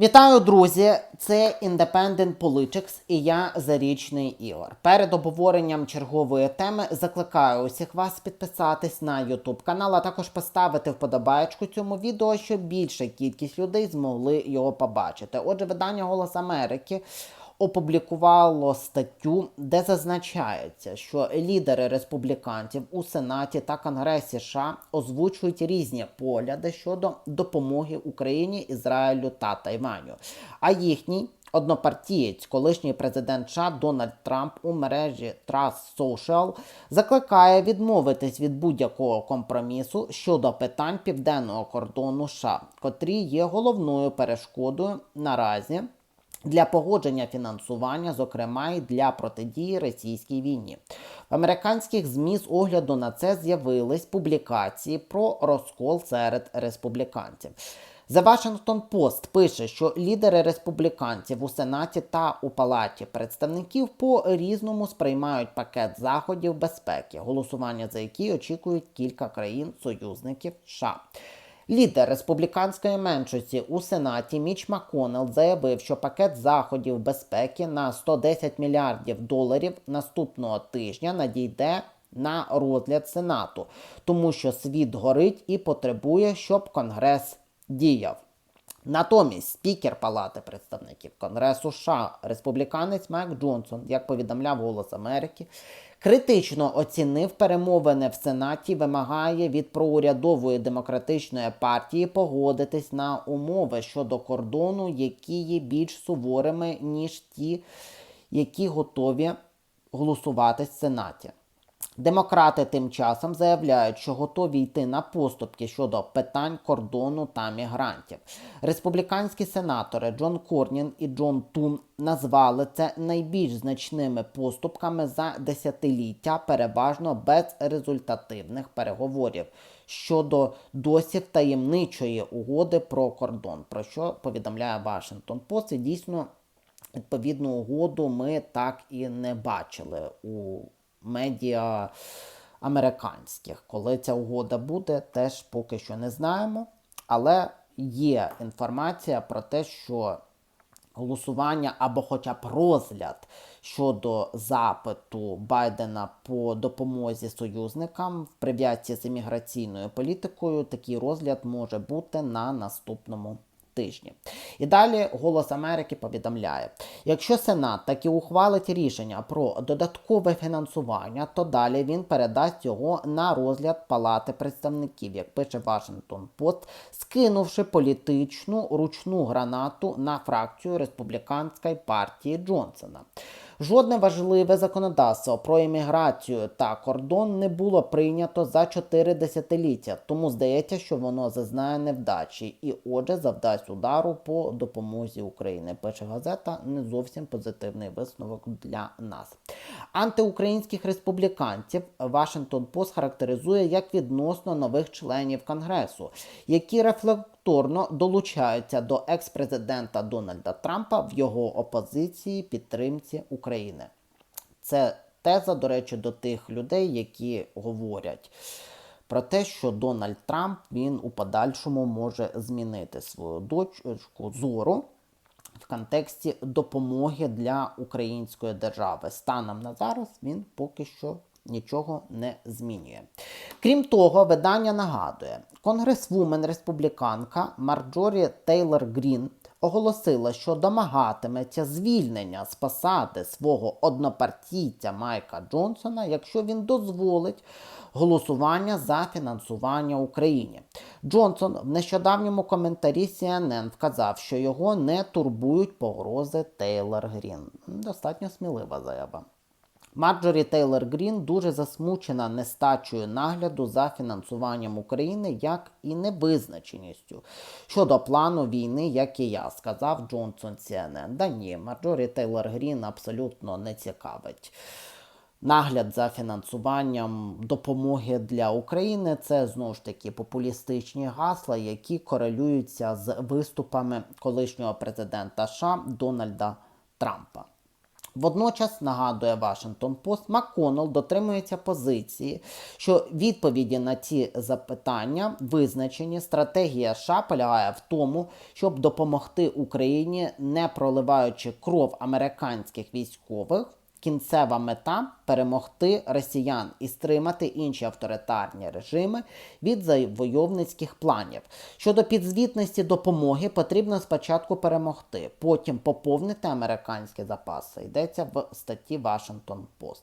Вітаю, друзі! Це Independent Politics і я Зарічний Ігор. Перед обговоренням чергової теми закликаю усіх вас підписатись на YouTube канал, а також поставити вподобаєчку цьому відео, щоб більша кількість людей змогли його побачити. Отже, видання Голос Америки опублікувало статтю, де зазначається, що лідери республіканців у Сенаті та Конгресі США озвучують різні погляди щодо допомоги Україні, Ізраїлю та Тайваню. А їхній однопартієць, колишній президент США Дональд Трамп у мережі Trust Social закликає відмовитись від будь-якого компромісу щодо питань південного кордону США, котрі є головною перешкодою наразі для погодження фінансування, зокрема й для протидії російській війні. В американських ЗМІ з огляду на це з'явились публікації про розкол серед республіканців. The Washington Post пише, що лідери республіканців у Сенаті та у Палаті представників по різному сприймають пакет заходів безпеки, голосування за які очікують кілька країн-союзників США. Лідер республіканської меншості у Сенаті Міч Макконел заявив, що пакет заходів безпеки на 110 мільярдів доларів наступного тижня надійде на розгляд Сенату, тому що світ горить і потребує, щоб Конгрес діяв. Натомість спікер Палати представників Конгресу США, республіканець Майк Джонсон, як повідомляв Голос Америки, критично оцінив перемовини в Сенаті, вимагає від проурядової демократичної партії погодитись на умови щодо кордону, які є більш суворими ніж ті, які готові голосувати в Сенаті. Демократи тим часом заявляють, що готові йти на поступки щодо питань кордону та мігрантів. Республіканські сенатори Джон Корнін і Джон Тун назвали це найбільш значними поступками за десятиліття, переважно безрезультативних переговорів щодо досі таємничої угоди про кордон, про що повідомляє Вашингтон Пост. І дійсно відповідну угоду ми так і не бачили у медіа американських. Коли ця угода буде, теж поки що не знаємо. Але є інформація про те, що голосування або хоча б розгляд щодо запиту Байдена по допомозі союзникам в прив'язці з імміграційною політикою, такий розгляд може бути на наступному тижні. І далі Голос Америки повідомляє: якщо Сенат таки ухвалить рішення про додаткове фінансування, то далі він передасть його на розгляд Палати представників, як пише Вашингтон Пост, скинувши політичну ручну гранату на фракцію республіканської партії Джонсона. Жодне важливе законодавство про імміграцію та кордон не було прийнято за чотири десятиліття, тому здається, що воно зазнає невдачі і, отже, завдасть удару по допомозі України. Пише газета не зовсім позитивний висновок для нас. Антиукраїнських республіканців Вашингтон Пост характеризує як відносно нових членів Конгресу, які рефлекторно долучаються до екс-президента Дональда Трампа в його опозиції підтримці України. Це теза, до речі, до тих людей, які говорять про те, що Дональд Трамп він у подальшому може змінити свою дочку зору в контексті допомоги для української держави. Станом на зараз він поки що нічого не змінює. Крім того, видання нагадує, конгресвумен республіканка Марджорі Тейлор Грін оголосила, що домагатиметься звільнення з посади свого однопартійця Майка Джонсона, якщо він дозволить голосування за фінансування Україні. Джонсон в нещодавньому коментарі CNN вказав, що його не турбують погрози Тейлор Грін. Достатньо смілива заява. Марджорі Тейлор Грін дуже засмучена нестачею нагляду за фінансуванням України, як і невизначеністю щодо плану війни, як і я, сказав Джонсон CNN. Да ні, Марджорі Тейлор Грін абсолютно не цікавить. Нагляд за фінансуванням допомоги для України це знову ж таки популістичні гасла, які корелюються з виступами колишнього президента США Дональда Трампа. Водночас нагадує Вашингтон Пост, МакКоннелл дотримується позиції, що відповіді на ці запитання визначені. Стратегія США полягає в тому, щоб допомогти Україні, не проливаючи кров американських військових. Кінцева мета перемогти росіян і стримати інші авторитарні режими від завойовницьких планів. Щодо підзвітності допомоги, потрібно спочатку перемогти, потім поповнити американські запаси. Йдеться в статті Washington Post.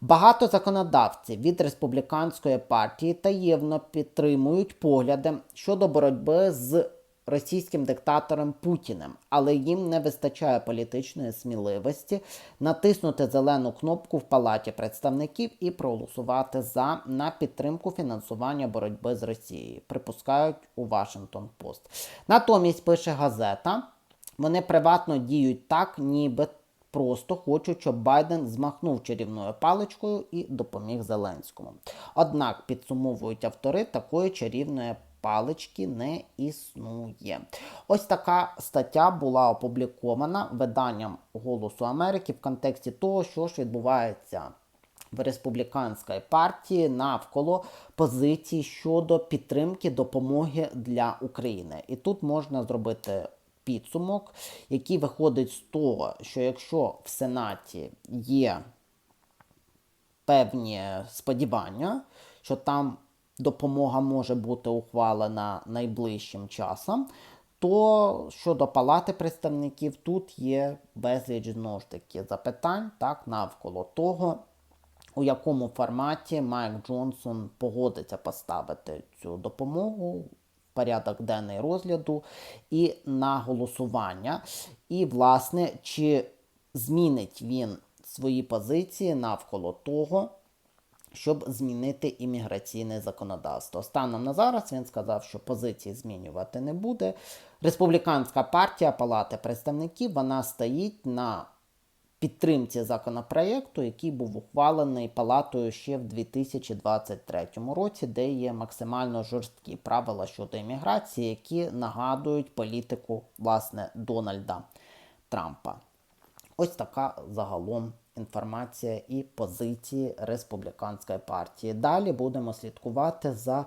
Багато законодавців від республіканської партії таємно підтримують погляди щодо боротьби з російським диктатором Путіним, але їм не вистачає політичної сміливості натиснути зелену кнопку в палаті представників і проголосувати за на підтримку фінансування боротьби з Росією. Припускають у Washington Post. Натомість пише газета. Вони приватно діють так, ніби просто хочуть, щоб Байден змахнув чарівною паличкою і допоміг Зеленському. Однак підсумовують автори такої чарівної палички не існує. Ось така стаття була опублікована виданням Голосу Америки в контексті того, що ж відбувається в республіканській партії навколо позицій щодо підтримки допомоги для України. І тут можна зробити підсумок, який виходить з того, що якщо в Сенаті є певні сподівання, що там допомога може бути ухвалена найближчим часом, то щодо Палати представників тут є безліч знову ж таки запитань так, навколо того, у якому форматі Майк Джонсон погодиться поставити цю допомогу порядок денний розгляду і на голосування. І, власне, чи змінить він свої позиції навколо того, щоб змінити імміграційне законодавство. Станом на зараз він сказав, що позиції змінювати не буде. Республіканська партія Палати представників вона стоїть на підтримці законопроєкту, який був ухвалений палатою ще в 2023 році, де є максимально жорсткі правила щодо імміграції, які нагадують політику власне Дональда Трампа. Ось така загалом інформація і позиції республіканської партії. Далі будемо слідкувати за